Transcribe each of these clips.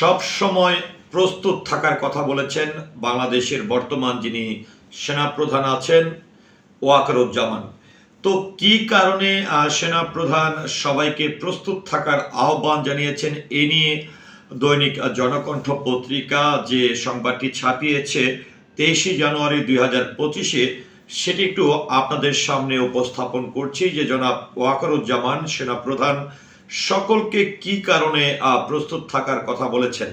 সব সময় প্রস্তুত থাকার কথা বলেছেন বাংলাদেশের বর্তমান যিনি সেনাপ্রধান আছেন ওয়াকারুজ্জামান। তো কি কারণে সেনাপ্রধান সবাইকে প্রস্তুত থাকার আহ্বান জানিয়েছেন এ নিয়ে দৈনিক জনকণ্ঠ পত্রিকা যে সংবাদটি ছাপিয়েছে তেইশে জানুয়ারি দুই হাজার পঁচিশে, সেটি একটু আপনাদের সামনে উপস্থাপন করছি যে জনাব ওয়াকারুজ্জামান, সেনাপ্রধান সকলকে কি কারণে প্রস্তুত থাকার কথা বলেছেন?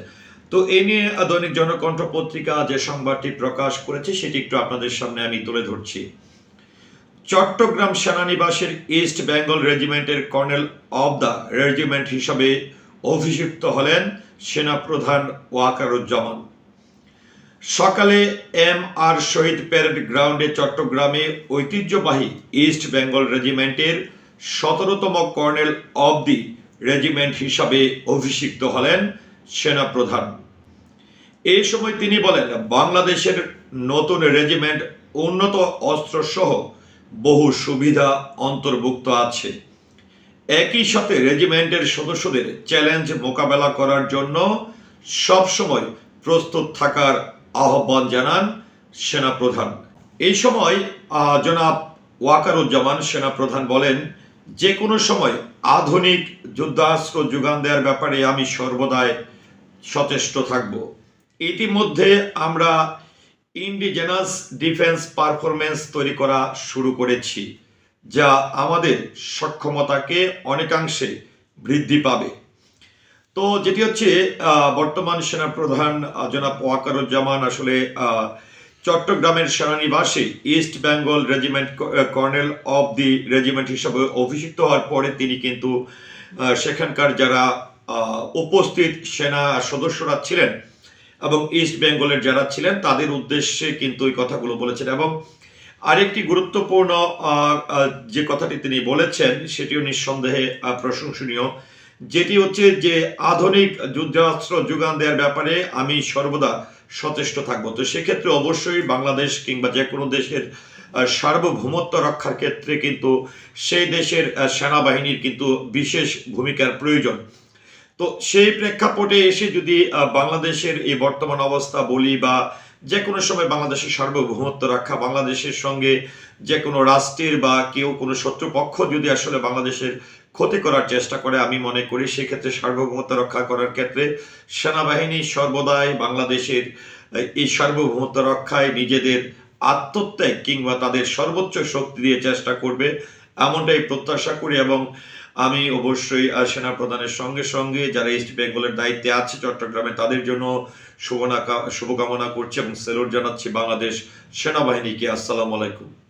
তো এ নিয়ে দৈনিক জনকণ্ঠ পত্রিকা যে সংবাদটি প্রকাশ করেছে, সেটি একটু আপনাদের সামনে আমি তুলে ধরছি। চট্টগ্রাম সেনানিবাসের ইস্ট বেঙ্গল রেজিমেন্টের কর্নেল অব দ্য রেজিমেন্ট হিসাবে অভিষিক্ত হলেন সেনাপ্রধান ওয়াকারুজ্জামান। সকালে এম আর শহীদ প্যারেড গ্রাউন্ডে চট্টগ্রামে ঐতিহ্যবাহী ইস্ট বেঙ্গল রেজিমেন্টের সতেরোতম কর্নেল অব দি রেজিমেন্ট হিসাবে অভিষিক্ত হলেন সেনাপ্রধান। এই সময় তিনি বলেন, বাংলাদেশের নতুন রেজিমেন্ট উন্নত অস্ত্রসহ বহু সুবিধা অন্তর্ভুক্ত আছে। একই সাথে রেজিমেন্টের সদস্যদের চ্যালেঞ্জ মোকাবেলা করার জন্য সবসময় প্রস্তুত থাকার আহ্বান জানান সেনাপ্রধান। এই সময় জনাব ওয়াকারুজ্জামান সেনাপ্রধান বলেন যে কোনো সময় আধুনিক যুদ্ধাস্ত্র যোগান দেওয়ার ব্যাপারে আমি সর্বদাই সচেষ্ট থাকব। ইতিমধ্যে আমরা ইন্ডিজেনাস ডিফেন্স পারফরমেন্স তৈরি করা শুরু করেছি, যা আমাদের সক্ষমতাকে অনেকাংশে বৃদ্ধি পাবে। তো যেটি হচ্ছে বর্তমান সেনাপ্রধান জনাব ওয়াকারুজ্জামান আসলে চট্টগ্রামের সেনানিবাসে East Bengal Regiment colonel of the regiment হিসাবে অভিষিক্ত হওয়ার পরে তিনি কিন্তু সেখানকার যারা উপস্থিত সেনা সদস্যরা ছিলেন এবং ইস্ট বেঙ্গলের যারা ছিলেন, তাদের উদ্দেশ্যে কিন্তু এই কথাগুলো বলেছেন এবং আরেকটি গুরুত্বপূর্ণ যে কথাটি তিনি বলেছেন, সেটিও নিঃসন্দেহে প্রশংসনীয়। যেটি হচ্ছে যে আধুনিক যুদ্ধাস্ত্র যোগান দেওয়ার ব্যাপারে আমি সর্বদা সচেষ্ট থাকব। তো সেক্ষেত্রে অবশ্যই বাংলাদেশ কিংবা যে কোনো দেশের সার্বভৌমত্ব রক্ষার ক্ষেত্রে কিন্তু সেই দেশের সেনাবাহিনীর কিন্তু বিশেষ ভূমিকার প্রয়োজন। তো সেই প্রেক্ষাপটে এসে যদি বাংলাদেশের এই বর্তমান অবস্থা বলি বা যে কোনো সময় বাংলাদেশের সার্বভৌমত্ব রক্ষা, বাংলাদেশের সঙ্গে যে কোনো রাষ্ট্রের বা কেউ কোনো শত্রুপক্ষ যদি আসলে বাংলাদেশের ক্ষতি করার চেষ্টা করে আমি মনে করি, সেক্ষেত্রে সার্বভৌমত্ব রক্ষা করার ক্ষেত্রে সেনাবাহিনী সর্বদাই বাংলাদেশের এই সার্বভৌমত্ব রক্ষায় নিজেদের আত্মত্যাগ কিংবা তাদের সর্বোচ্চ শক্তি দিয়ে চেষ্টা করবে, এমনটাই প্রত্যাশা করি এবং আমি অবশ্যই সেনাপ্রধানের সঙ্গে সঙ্গে যারা ইস্ট বেঙ্গলের দায়িত্বে আছে চট্টগ্রামে, তাদের জন্য শুভনা শুভকামনা করছি এবং সেলুট জানাচ্ছি বাংলাদেশ সেনাবাহিনীকে। আসসালামু আলাইকুম।